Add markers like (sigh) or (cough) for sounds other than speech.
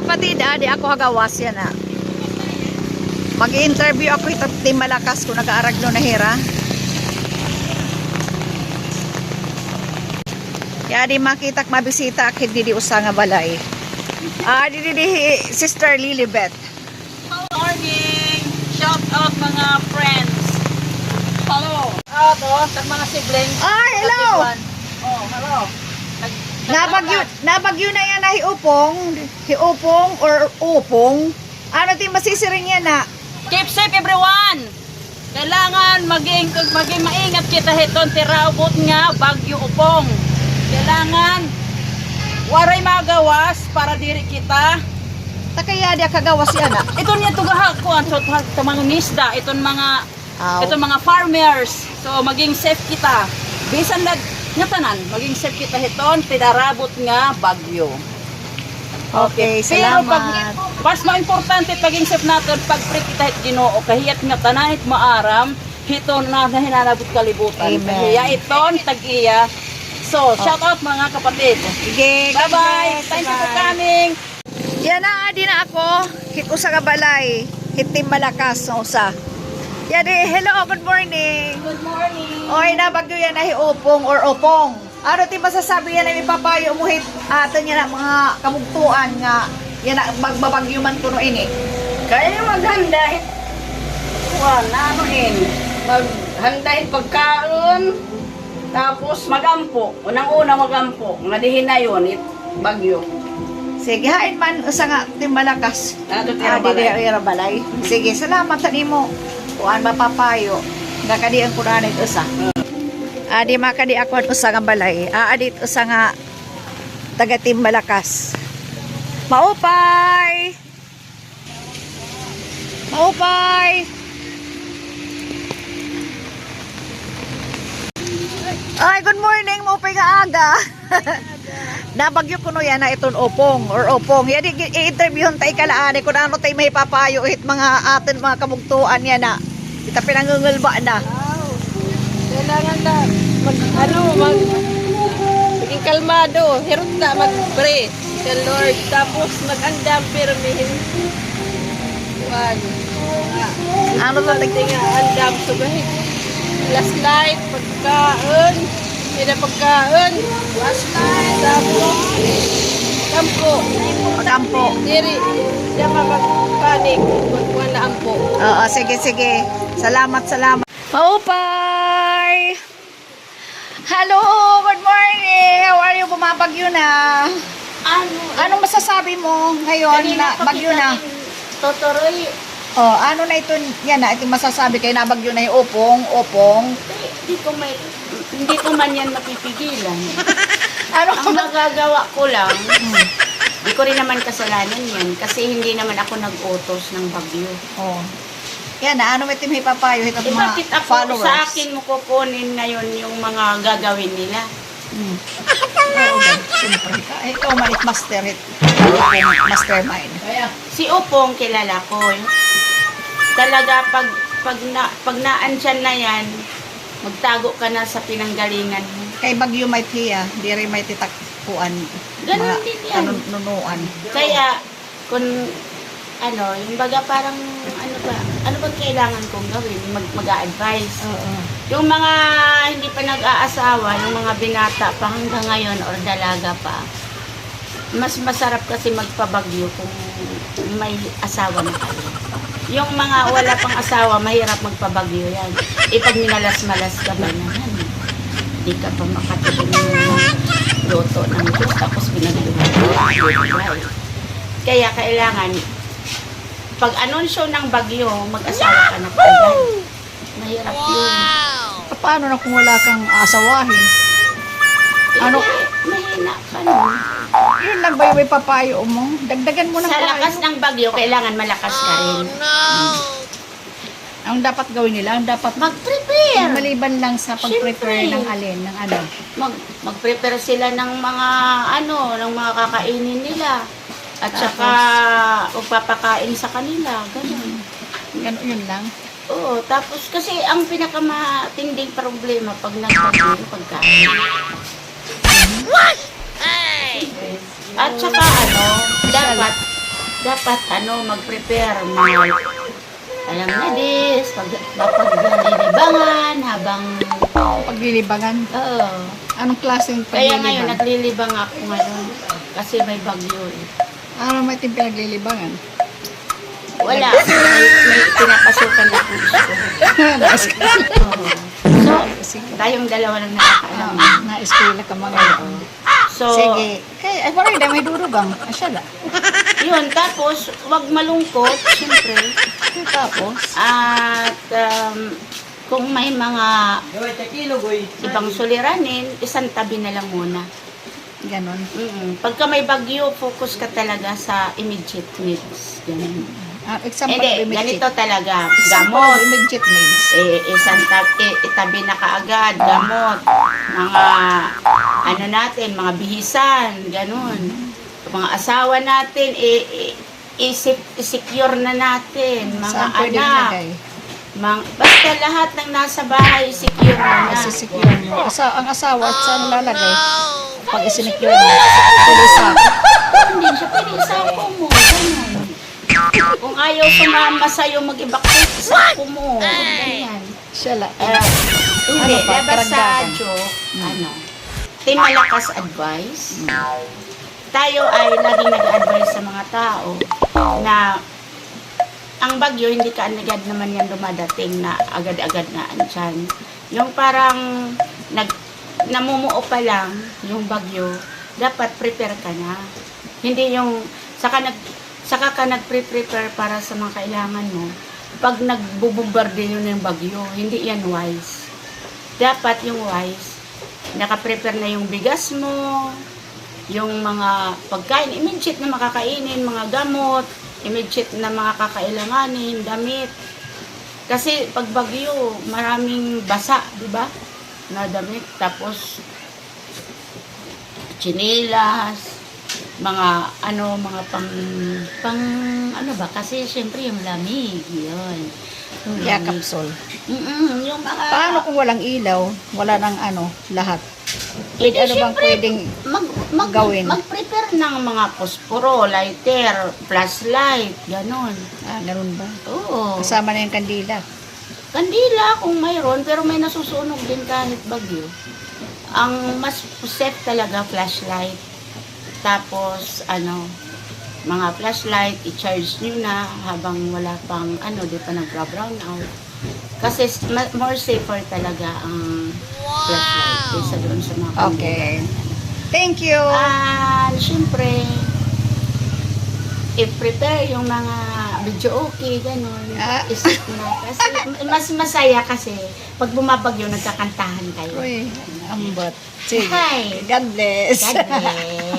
kapatid, ah, di ako hagawas yan ah. Mag-interview ako ito, Team Malakas kung nag-aaraglo na hira. Kaya di makita mabisita akit di di usa nga balay. Ah, di di di Sister Lilibet. morning! Shout out mga friends! Hello! Out oh, sa mga siblings. Ah, hello! Oh, hello! Nag Nabagyo, nabagyo na yan na hiupong, hiupong or upong. Ano ti masisiring yan na? Keep safe everyone! Kailangan maging, maging maingat kita hiton tiraubot nga bagyo upong. Kailangan waray magawas para diri kita. Takaya di kagawas yan ah. Ito niya tugaha ko ang mga nisda, itong mga Aw. Ito mga farmers. So maging safe kita. Bisan na nga tanan, maging safe kita hiton pinarabot nga bagyo. Okay, Pero pag salamat. mas mo importante paging safe natin pag pre kita hit Ginoo kahiyat nga tanan hit maaram hiton na na hinanabot kalibutan. Amen. Kaya iton tag-iya. So, shout out mga kapatid. Sige, God Bye-bye. bless. Thank you for coming. Yan na, di na ako. Hit usa ka balay. Hit team malakas ng usa. Yan eh, hello, good morning. Good morning. Oy, na bagyo yan na hiupong or upong. Ano ti masasabi yan na ipapayo mo hit ato niya na mga kamugtuan nga yan na magbabagyo man kuno ini. Kaya maghanda it. Wala, ano in. Maghanda it pagkaon. Tapos magampo. Unang-una magampo. Madihin na yun. It, bagyo. Sige, hain man usa nga team malakas. Ano to Ah, balay. Sige, salamat sa nimo. Kuan mapapayo. Nga kadi ang kunanit usa. Adi makadi ako usa nga balay. Aadit usa nga taga team malakas. Maupay! Maupay! Ay, good morning, maupay nga aga. (laughs) Nabagyo ko no yan na iton opong or opong. Yan i-interviewon tayo kalaani kung ano tayo may papayo hit mga atin mga kamugtuan yan na. Kita pinangungulba na. Kailangan na mag, ano, mag, maging kalmado. Hirot na mag-pray sa Lord. Tapos mag-andam pirmihin. Wag. Ano to Hindi nga andam sugahin. Last night, pagkaon. Hindi pagkaon. Last night. Tapos, kampo. Pagkampo. Diri, hindi ka mag-panic. Na ampo. Oo, sige, sige. Salamat, salamat. Maupay! Hello, good morning! How are you? Bumabagyo na. Ano? Anong masasabi mo ngayon na bagyo na? Totoroy. Oh, ano na ito, yan na, ito masasabi kayo na bagyo na yung upong, upong. Hindi ko may hindi ko man yan mapipigilan. (laughs) Ano? Ang magagawa ko lang, hindi ko rin naman kasalanan yan kasi hindi naman ako nag-utos ng bagyo. Oh. Yan na, ano may tim hipapayo hit Eh mga bakit ako followers. sa akin mo kukunin ngayon yung mga gagawin nila? Hmm. Oo, siyempre. Ah, Ikaw malit master hit. Mastermind. Si Upong kilala ko. Talaga pag pag na pag naandyan na yan, magtago ka na sa pinanggalingan mo. Kay bagyo may tiya, di rin may titakpuan. Ganun din yan. Ano, nunuan. Kaya kung ano, yung baga parang ano ba, ano bang kailangan kong gawin? Mag, mag-a-advise. Oo. Yung mga hindi pa nag-aasawa, yung mga binata pa hanggang ngayon or dalaga pa, mas masarap kasi magpabagyo kung may asawa na kayo. Yung mga wala pang asawa, mahirap magpabagyo yan. E pag minalas-malas ka ba naman, hindi ka pa makatikin ng luto ng Diyos, tapos binagyuhan. Kaya kailangan, pag anunsyo ng bagyo, mag-asawa ka na pa yan. Mahirap yun. Paano na kung wala kang asawahin? Ano? Mahina ka na. Yun lang ba yung papayo mo? Dagdagan mo ng Sa lakas ng bagyo, kailangan malakas ka rin. Ang dapat gawin nila, ang dapat Mag-prepare. maliban lang sa pag-prepare Siyempre. ng alin, ng ano. Mag, mag-prepare sila ng mga ano, ng mga kakainin nila. At saka magpapakain sa kanila. Ganun. Ganun yun lang. Oo, tapos kasi ang pinakamatinding problema pag nagbagyo yung pagkain. At saka ano, dapat dapat ano, mag-prepare, mag, alam na dis, pag, papaglilibangan habang, Paglilibangan. oo. Anong klaseng Kaya ngayon, naglilibang ako ngayon. Kasi may bagyo eh. Ano may tim pinaglilibangan? Wala. May, may pinapasukan na po (laughs) Oo. So, tayong dalawa lang nakakaalam. Na-eskwela ka mga. So, Sige. Kaya, ay, parang may durugang. Asya la. (laughs) yun. Tapos, wag malungkot, siyempre. Tapos, At um, kung may mga ibang suliranin, isang tabi na lang muna. Ganon. Mm Pagka may bagyo, focus ka talaga sa immediate needs. Ganun. Ah, example, Hindi, immediate. ganito talaga. Example, Gamot. immediate needs. eh, isang tab, eh, itabi na kaagad, gamot, mga, ano natin, mga bihisan, ganun. Mga asawa natin, eh, eh, isip, secure na natin, mga Saan pwede anak. ilagay? Mga, basta lahat ng nasa bahay, secure na na. Kasi secure mo. Asa, ang asawa, saan lalagay? Pag isinicure mo. Pwede sa Hindi siya pwede isako mo, ganun. Kung ayaw sumama sa'yo mag-evacuate, isako mo. Ganyan. siya la. Eh, hindi, Ano pa, labas sa karagdagan? joke, ano, timalakas advice. Tayo ay laging nag-advise sa mga tao na ang bagyo, hindi ka agad naman yan dumadating na agad-agad na andyan. Yung parang nag, namumuo pa lang yung bagyo, dapat prepare ka na. Hindi yung, saka, nag, saka ka nag-prepare para sa mga kailangan mo. Pag nagbubombarde yun ng bagyo, hindi yan wise. Dapat yung wise, nakaprepare na yung bigas mo, yung mga pagkain, immediate na makakainin, mga gamot, immediate na mga kakailanganin, damit. Kasi pag bagyo, maraming basa, di ba? Na damit. Tapos, chinilas, mga ano, mga pang, pang, ano ba? Kasi syempre yung lamig, yun. Yung Kaya kapsol. Mm-mm, yung mga... Paano kung walang ilaw? Wala nang ano, lahat. Pwede ano bang syempre, pwedeng mag, mag, gawin? Mag-prepare ng mga posporo, lighter, flashlight, ganon. ah, ganun ba? Oo. Kasama na yung kandila. Kandila kung mayroon, pero may nasusunog din kahit bagyo. Ang mas safe talaga, flashlight. Tapos, ano, mga flashlight, i-charge nyo na habang wala pang, ano, di pa nag-brown out. Kasi more safer talaga ang flashlight kaysa doon sa mga kandila. Okay. Thank you. Ah, syempre, i-prepare yung mga video okay, gano'n. Ah. Isip na. Kasi mas masaya kasi pag bumabagyo, nagkakantahan kayo. Uy, ambot. Sige. Hi. God bless. God bless.